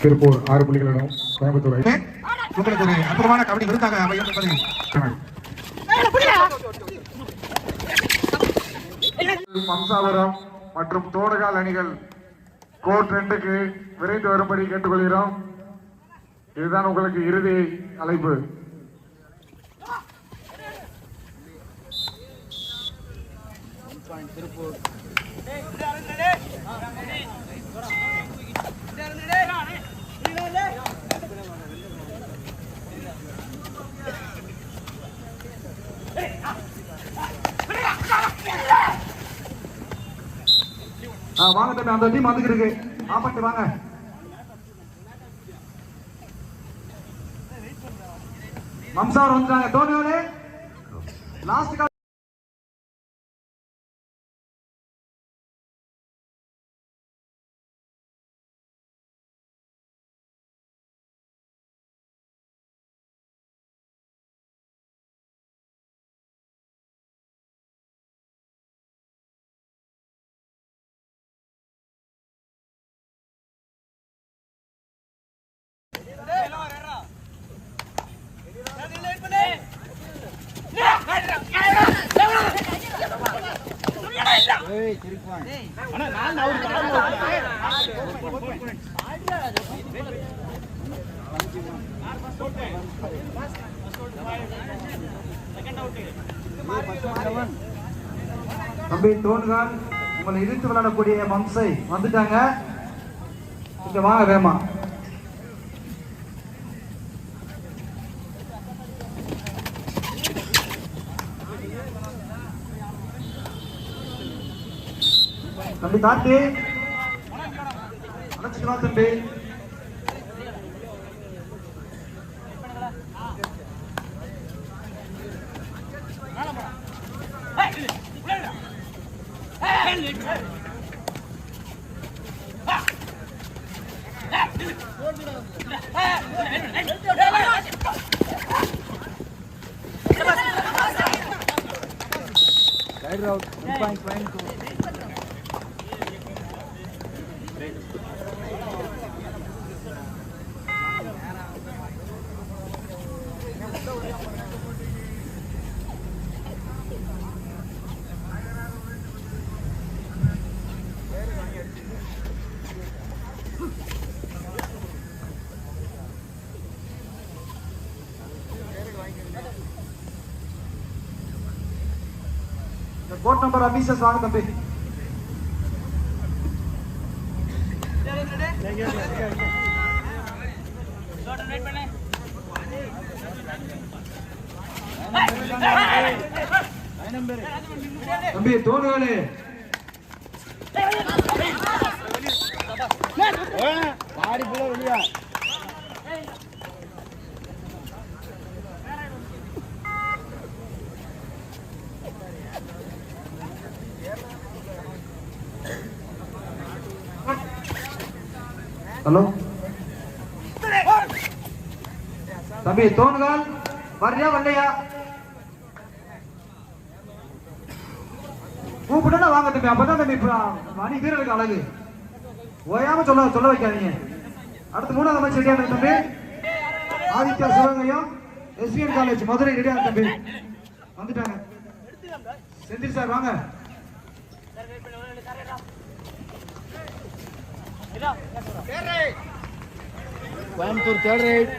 திருப்பூர் ஆறு புள்ளிகளிடம் கோயம்புத்தூர். உங்களுக்கு ஒரு அற்புதமான கபடி விருதாக அமையும் என்பதை மம்சாபுரம் மற்றும் தோடுகால் அணிகள் கோர்ட் ரெண்டுக்கு விரைந்து வரும்படி கேட்டுக்கொள்கிறோம். இதுதான் உங்களுக்கு இறுதி அழைப்பு. ஆ, வாங்க தம்பி அந்த டீம் வந்துட்டு இருக்கு. ஆப்பட்டு வாங்க. மம்சாவர் வந்துட்டாங்க. தோனியோடு. லாஸ்ட் தம்பி தோன்கால் உங்களை இழுத்து விளையாடக்கூடிய மம்சை வந்துட்டாங்க. கொஞ்சம் வாங்க வேமா. இது தாண்டி அணைச்சிக்கலாம் தம்பி. Right route, 1.12. nomor habis sesuatu tapi. தம்பி தோணு வேலை பாடி போல வெளியா தம்பி தோணுகால் வர்றியா வரலையா கூப்பிட்டா வாங்க தம்பி அப்பதான் தம்பி மணி வீரருக்கு அழகு. ஓயாம சொல்ல சொல்ல வைக்காதீங்க. அடுத்து மூணாவது மேட்ச் ரெடியா தம்பி. ஆதித்யா சிவகங்கையும் எஸ்பிஎன் காலேஜ் மதுரை ரெடியா தம்பி. வந்துட்டாங்க. செந்தில் சார் வாங்க. கோயம்புத்தூர் தேர்ட் ரைட்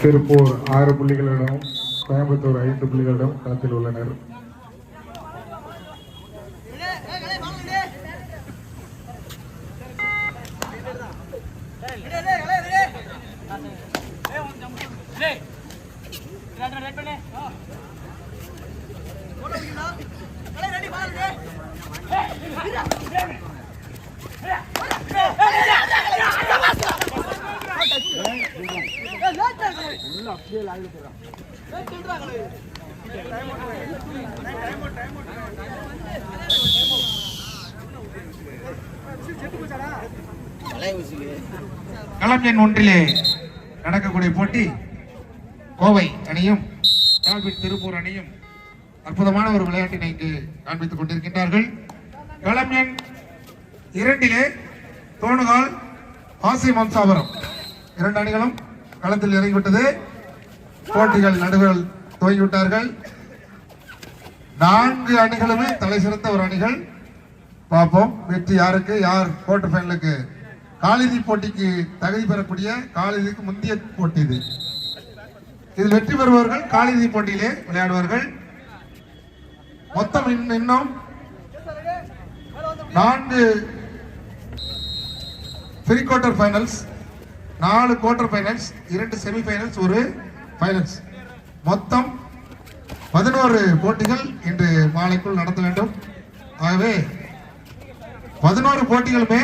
திருப்பூர் ஆறு புள்ளிகளிடம் கோயம்புத்தூர் ஐந்து புள்ளிகளிடம் களத்தில் உள்ளனர். களம் எண் ஒன்றிலே நடக்கக்கூடிய போட்டி கோவை அணியும் திருப்பூர் அணியும் அற்புதமான ஒரு விளையாட்டினை இங்கு காண்பித்துக் கொண்டிருக்கின்றார்கள். களம் எண் இரண்டிலே தோணுகால் ஆசி மம்சாபுரம். இரண்டு அணிகளும் களத்தில் இறங்கிவிட்டது. போட்டிகள் நடுவர் துவங்கிவிட்டார்கள் நான்கு அணிகளுமே தலை சிறந்த ஒரு அணிகள். பார்ப்போம் வெற்றி யாருக்கு? யார் குவார்டர் ஃபைனலுக்கு காலிறுதி போட்டிக்கு தகுதி பெறக்கூடிய காலிறுதிக்கு முந்தைய போட்டி இது. இதில் வெற்றி பெறுபவர்கள் காலிறுதி போட்டியிலே விளையாடுவார்கள் மொத்தம் இன்னும் இன்னும் நான்கு ப்ரீ குவார்டர் ஃபைனல்ஸ் நாலு குவார்டர் ஃபைனல்ஸ் இரண்டு செமிஃபைனல்ஸ் ஒரு ஃபைனல்ஸ் மொத்தம் பதினோரு போட்டிகள் இன்று மாலைக்குள் நடத்த வேண்டும். ஆகவே பதினோரு போட்டிகளுமே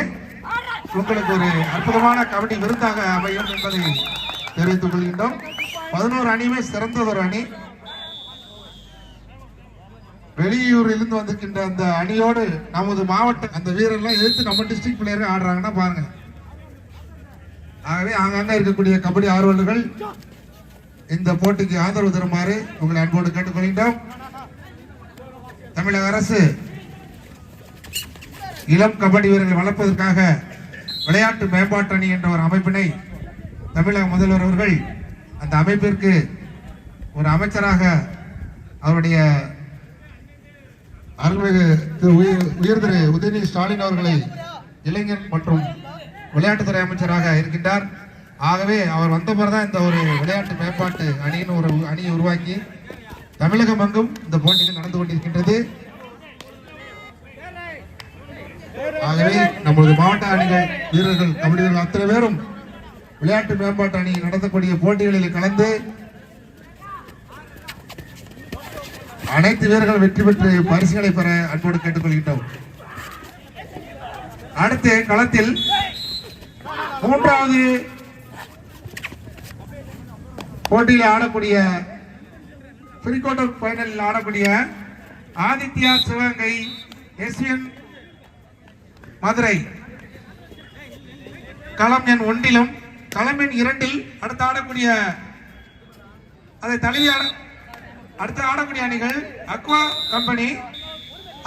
உங்களுக்கு ஒரு அற்புதமான கபடி விருந்தாக அமையும் என்பதை தெரிவித்துக் கொள்கின்றோம். பதினோரு அணியுமே சிறந்ததொரு அணி. வெளியூரிலிருந்து வந்திருக்கின்ற அந்த அணியோடு நமது மாவட்ட அந்த வீரர்லாம் எதிர்த்து நம்ம டிஸ்ட்ரிக்ட் பிளேயர்கள் ஆடுறாங்கன்னா பாருங்க. ஆகவே ஆங்காங்க இருக்கக்கூடிய கபடி ஆர்வலர்கள் இந்த போட்டிக்கு ஆதரவு தருமாறு உங்களை அன்போடு கேட்டுக்கொள்கின்றோம். தமிழக அரசு இளம் கபடி வீரர்களை வளர்ப்பதற்காக விளையாட்டு மேம்பாட்டு அணி என்ற ஒரு அமைப்பினை தமிழக முதல்வர் அவர்கள் அந்த அமைப்பிற்கு ஒரு அமைச்சராக அவருடைய அருள்மிகு திரு உயர் திரு உதயநிதி ஸ்டாலின் அவர்களை இளைஞர் மற்றும் விளையாட்டுத்துறை அமைச்சராக இருக்கின்றார். ஆகவே அவர் வந்த பிறகுதான் இந்த ஒரு விளையாட்டு மேம்பாட்டு அணின்னு ஒரு அணியை உருவாக்கி தமிழகம் அங்கும் இந்த போட்டிகள் நடந்து கொண்டிருக்கின்றது. ஆகவே நம்மளது மாவட்ட அணிகள் வீரர்கள் கபடி வீரர்கள் அத்தனை பேரும் விளையாட்டு மேம்பாட்டு அணி நடத்தக்கூடிய போட்டிகளில் கலந்து அனைத்து வீரர்கள் வெற்றி பெற்று பரிசுகளை பெற அன்போடு கேட்டுக்கொள்கின்றோம். அடுத்து களத்தில் மூன்றாவது போட்டியில் ஆடக்கூடிய ப்ரீ குவார்டர் ஃபைனலில் ஆடக்கூடிய ஆதித்யா சிவகங்கை எஸ்என் மதுரை. களம் எண் ஒன்றிலும் களம் எண் இரண்டில் அடுத்து ஆடக்கூடிய அதை தழுவி ஆட அடுத்து ஆடக்கூடிய அணிகள் அக்வா கம்பெனி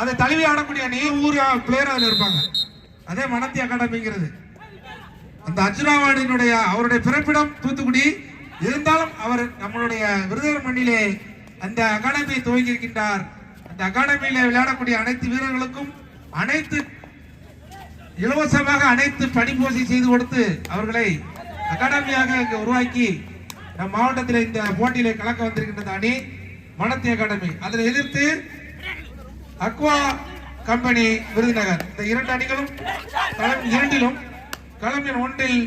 அதை தழுவி ஆடக்கூடிய அணி ஊர் பிளேயர் அதில் இருப்பாங்க. அதே மனத்தி அகாடமிங்கிறது. அந்த அர்ஜுனாவாடியினுடைய அவருடைய பிறப்பிடம் தூத்துக்குடி இருந்தாலும் அவர் நம்மளுடைய விருதுநகர் மண்ணிலே அந்த அகாடமியை துவங்கி இருக்கின்றார். அந்த அகாடமியில விளையாடக்கூடிய அனைத்து வீரர்களுக்கும் அனைத்து இலவசமாக அனைத்து படிப்போசி செய்து கொடுத்து அவர்களை அகாடமியாக இங்கு உருவாக்கி நம் மாவட்டத்தில் இந்த போட்டியில கலக்க வந்திருக்கின்றது அணி மனத்தி அகாடமி அதனை எதிர்த்து அக்வா கம்பெனி விருதுநகர். இந்த இரண்டு அணிகளும் களம் இரண்டிலும் களம் எண் ஒன்றில்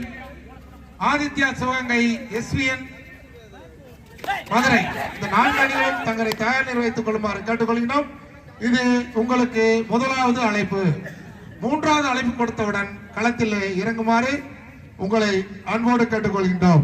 ஆதித்யா சிவகங்கை எஸ்விஎன் மதுரை. இந்த நான்கு அணிகளும் தங்களை தயார் நிர்வகித்துக் கொள்ளுமாறு கேட்டுக்கொள்கிறோம் இது உங்களுக்கு முதலாவது அழைப்பு. மூன்றாவது அழைப்பு கொடுத்தவுடன் களத்தில் இறங்குமாறு உங்களை அன்போடு கேட்டுக்கொள்கின்றோம்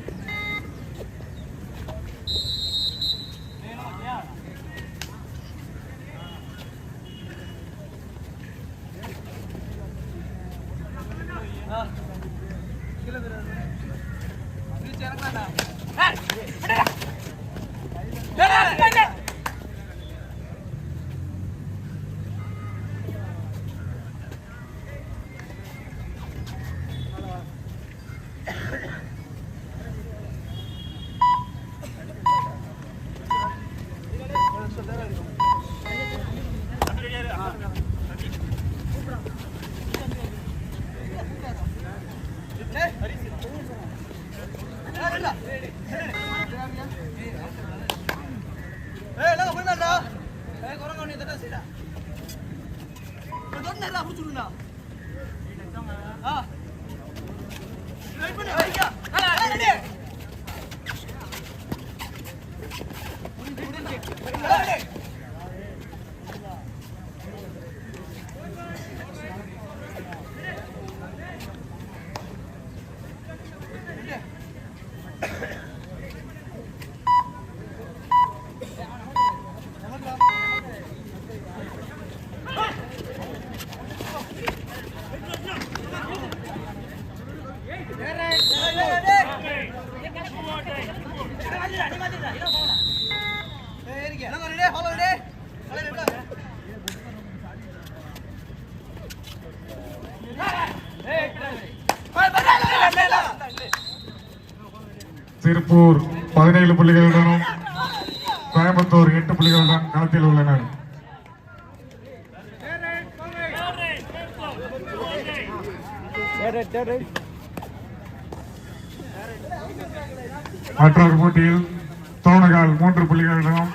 தோணகால் மூன்று புள்ளிகளிடம்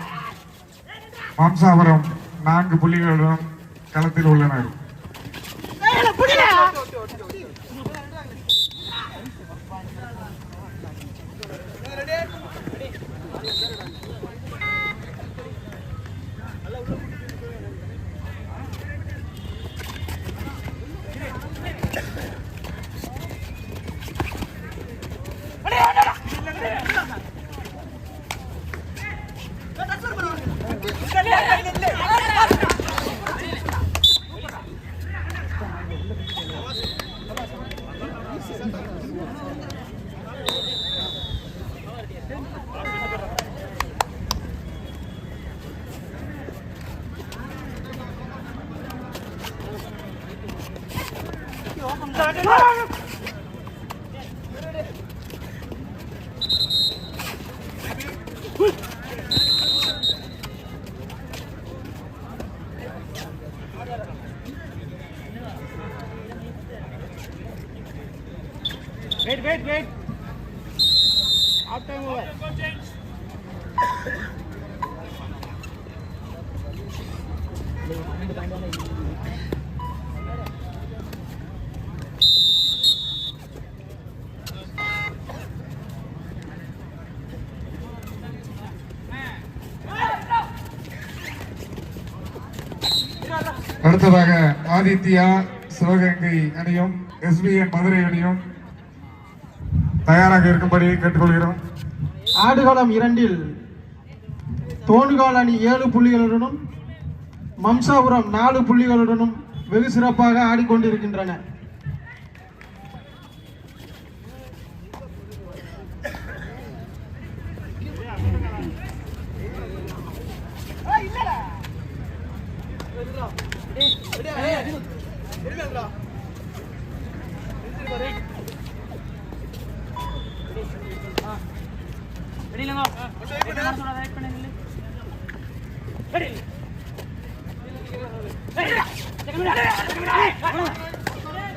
வம்சாபுரம் நான்கு புள்ளிகளிடம் களத்தில் உள்ளனர். لا لا لا அடுத்ததாக ஆதித்யா சிவகங்கை அணியும் எஸ்பிஎன் மதுரை அணியும் தயாராக இருக்கும்படி கேட்டுக்கொள்கிறோம். ஆடுகளம் இரண்டில் தோன்கால் அணி ஏழு புள்ளிகளுடனும் மம்சாபுரம் நாலு புள்ளிகளுடனும் வெகு சிறப்பாக ஆடிக்கொண்டிருக்கின்றன.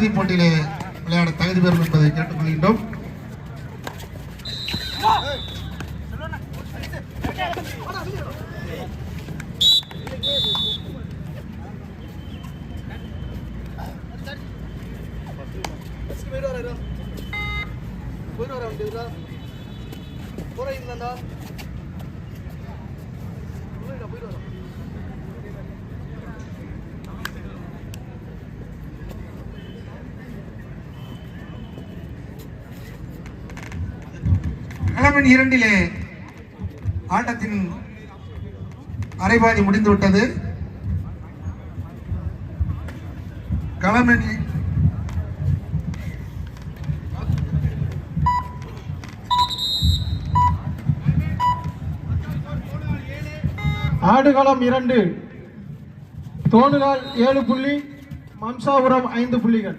காலிறுதிப் போட்டியிலே விளையாட தகுதி பெறும் என்பதை கேட்டுக்கொள்கின்றோம். போயிட்டு வர வேண்டியதுடா போற இருந்தாண்டா களமன் இரண்டிலே ஆட்டத்தின் அரைபாதி முடிந்துவிட்டது. களமன் ஆடுகளம் இரண்டு. தோணுகால் ஏழு புள்ளி மம்சாபுரம் ஐந்து புள்ளிகள்.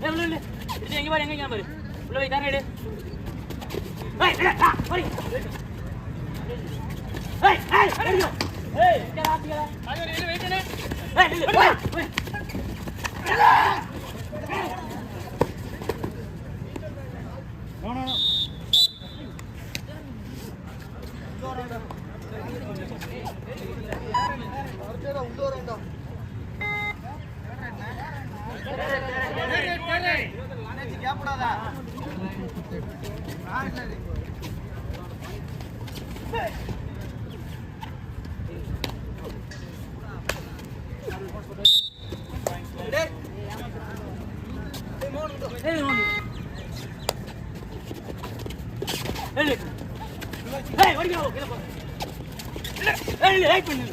ஏய், உள்ள நில்லு. இது எங்க பாரு, எங்க இங்க பாரு. உள்ள போய் தானே எடு. ஏய், எடு, ஆ, ஓடி. ஏய், ஏய், அடிக்கோ. ஏய், இங்க வா, இங்க வா. ஏய், நில்லு, போடா, போய். ஏய், ஓடி. ஏய், நில்லு. ஏய், ஓடிக்கோ, கீழே போ. ஏய், நில்லு, ரைட் பண்ணு.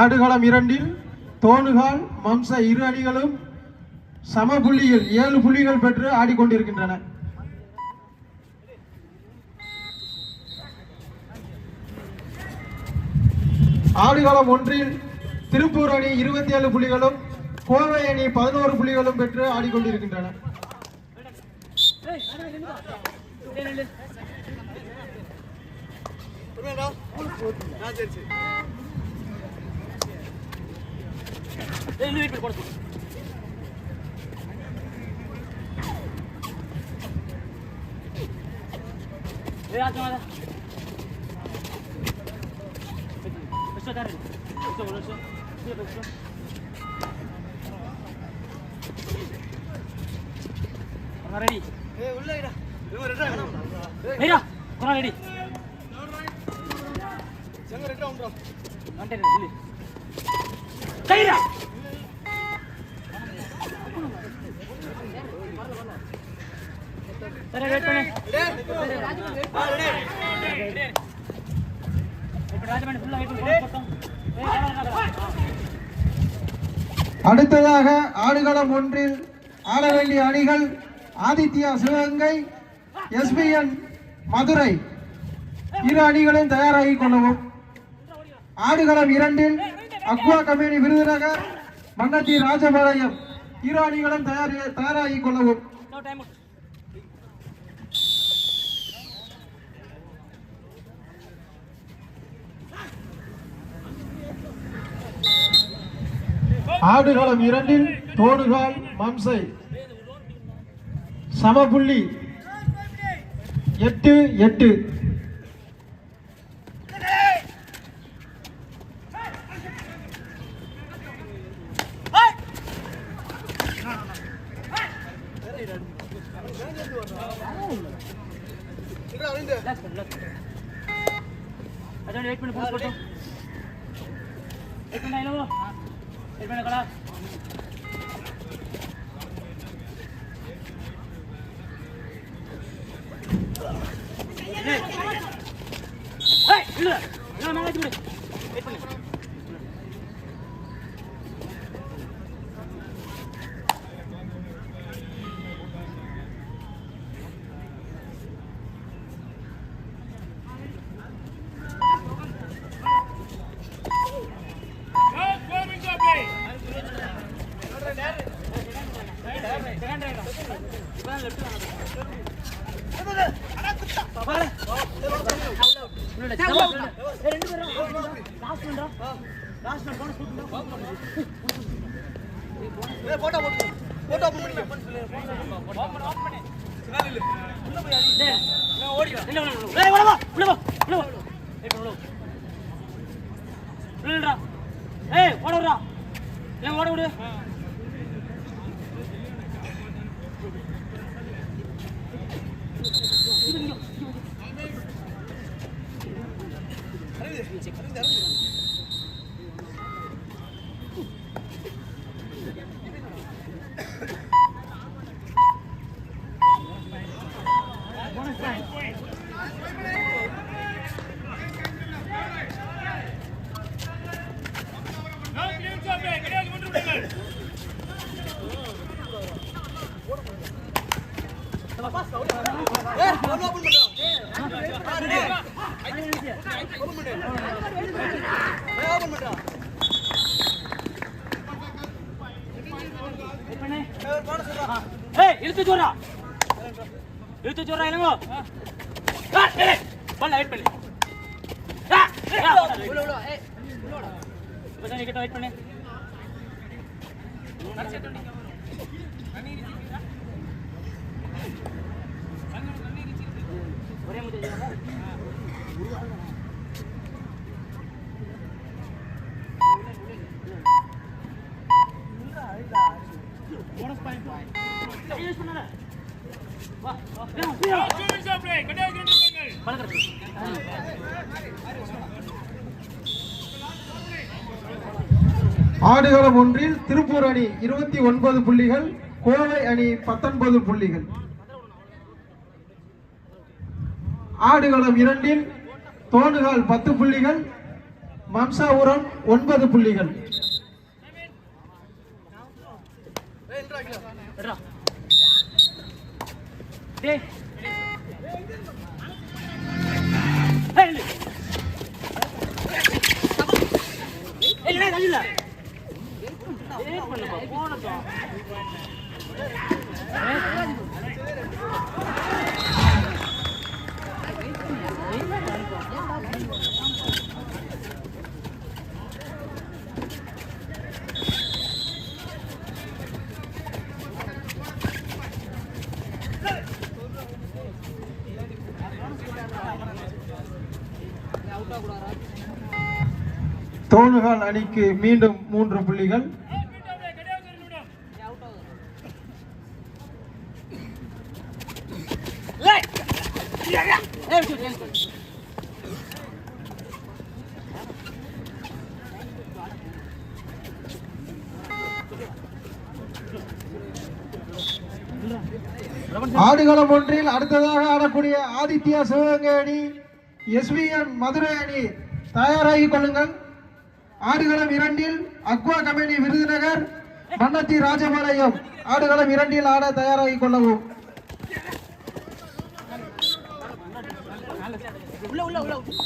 ஆடுகளம் இரண்டில் தோணுகால் மம்ச இரு அணிகளும் சம புள்ளியில் ஏழு புள்ளிகள் பெற்று ஆடிக்கொண்டிருக்கின்றன. ஆடுகளம் ஒன்றில் திருப்பூர் அணி இருபத்தி ஏழு புள்ளிகளும் கோவை அணி பதினோரு புள்ளிகளும் பெற்று ஆடிக்கொண்டிருக்கின்றன நில்லு, நில்லு. ஏய், நில்லு. ஏய், நில்லு, wait பண்ணு, போட சொல்லு. ஏய், ஆச்சு, வாடா. வச்சுக்கோ, தாரு. வச்சுக்கோ, ஒரு நிமிஷம். கீழே போய் வச்சுக்கோ. அங்க ready. ஐயா, கொரா ready. வந்துட்டேன், நில்லு. கைடா. சரி, வெயிட் பண்ணு. இப்ப ராஜமணி பண்ணு, அடுத்ததாக ஆடுகளம் ஒன்றில் ஆட வேண்டிய அணிகள் ஆதித்யா சிவகங்கை எஸ்பிஎன் மதுரை இரு அணிகளும் தயாராகிக் கொள்ளவும் ஆடுகளம் இரண்டில் அக்வா கம்பெனி விருதுநகர் மன்னத்தி ராஜபாளையம். ஈரானிகளும் அணிகளும் தயார் தயாராகிக் கொள்ளவும். ஆடுகளம் இரண்டில் தோடுகால் மம்சை. சமபுள்ளி எட்டு எட்டு. 이제 가는 데 하는 데 இப்பதான் கிட்ட வெயிட் பண்ணு ஒரே முறை போனஸ் பாயிண்ட் யூஸ் பண்ணல வா வா பலகரத்து ஆடுகளம் ஒன்றில் திருப்பூர் அணி இருபத்தி ஒன்பது புள்ளிகள் கோவை அணி பத்தொன்பது புள்ளிகள் ஆடுகளம் இரண்டில் தோணுகால் பத்து புள்ளிகள் மம்சாபுரம் ஒன்பது புள்ளிகள் இல்ல தோணுகால் அணிக்கு மீண்டும் மூன்று புள்ளிகள் ஏய் ஏய் விட்டு விட்டு ஆடுகளம் ஒன்றில் அடுத்ததாக ஆடக்கூடிய ஆதித்யா சிவகங்கை அணி எஸ்விஎன் மதுரை அணி தயாராகிக் கொள்ளுங்கள். ஆடுகளம் இரண்டில் அக்வா கம்பெனி விருதுநகர் மன்னத்தி ராஜபாளையம் ஆடுகளம் இரண்டில் ஆட தயாராகிக் கொள்ளவும். உள்ள உள்ள